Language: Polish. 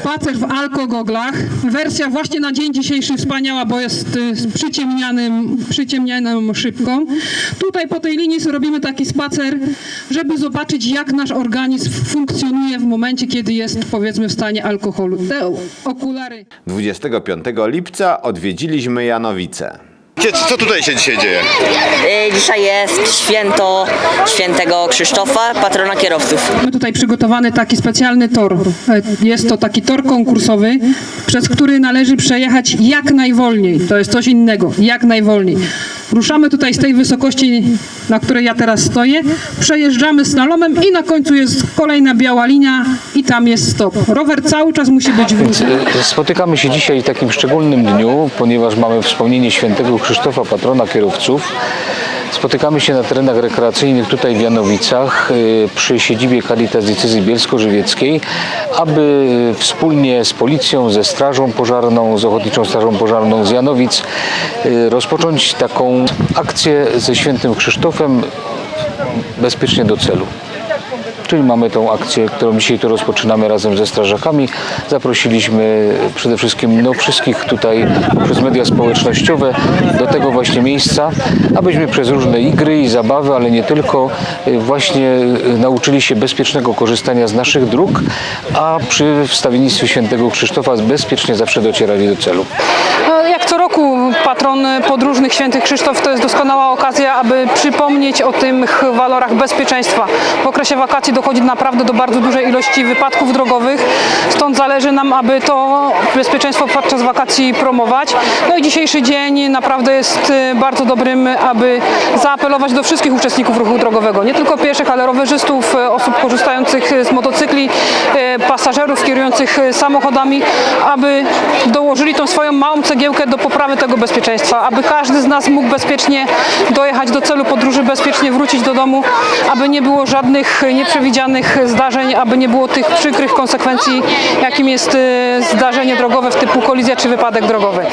Spacer w alkogoglach. Wersja właśnie na dzień dzisiejszy wspaniała, bo jest y, przyciemnianym, przyciemnianą szybką. Tutaj po tej linii sobie robimy taki spacer, żeby zobaczyć jak nasz organizm funkcjonuje w momencie, kiedy jest powiedzmy w stanie alkoholu. Te okulary 25 lipca odwiedziliśmy Janowice. Co tutaj się dzisiaj dzieje? Y, Dzisiaj jest święto świętego Krzysztofa, patrona kierowców. Mamy tutaj przygotowany taki specjalny tor. E, Jest to taki tor konkursowy, przez który należy przejechać jak najwolniej. To jest coś innego, jak najwolniej. Ruszamy tutaj z tej wysokości, na której ja teraz stoję, przejeżdżamy slalomem i na końcu jest kolejna biała linia i tam jest stop. Rower cały czas musi być w ruchu. E, Spotykamy się dzisiaj w takim szczególnym dniu, ponieważ mamy wspomnienie świętego Krzysztofa, patrona kierowców. Spotykamy się na terenach rekreacyjnych tutaj w Janowicach e, przy siedzibie Caritas Diecezji Bielsko-Żywieckiej, aby wspólnie z policją, ze strażą pożarną, z Ochotniczą Strażą Pożarną z Janowic e, rozpocząć taką akcję ze świętym Krzysztofem bezpiecznie do celu. Czyli mamy tą akcję, którą dzisiaj tu rozpoczynamy razem ze strażakami. Zaprosiliśmy przede wszystkim no, wszystkich tutaj przez media społecznościowe do tego właśnie miejsca, abyśmy przez różne igry i zabawy, ale nie tylko, y, właśnie y, nauczyli się bezpiecznego korzystania z naszych dróg, a przy wstawiennictwie świętego Krzysztofa bezpiecznie zawsze docierali do celu. Jak co roku patron podróżnych świętych Krzysztof to jest doskonała okazja, aby przypomnieć o tych walorach bezpieczeństwa. W okresie wakacji dochodzi naprawdę do bardzo dużej ilości wypadków drogowych, stąd zależy nam, aby to bezpieczeństwo podczas wakacji promować. No i dzisiejszy dzień naprawdę jest y, bardzo dobrym, aby zaapelować do wszystkich uczestników ruchu drogowego, nie tylko pieszych, ale rowerzystów, y, osób korzystających z motocykli, y, pasażerów kierujących y, samochodami, aby dołożyli tą swoją małą cegiełkę do poprawy tego bezpieczeństwa, aby każdy z nas mógł bezpiecznie dojechać do celu podróży, bezpiecznie wrócić do domu, aby nie było żadnych nieprzewidzianych zdarzeń, aby nie było tych przykrych konsekwencji, jakim jest y, zdarzenie drogowe w typu kolizja czy wypadek drogowy.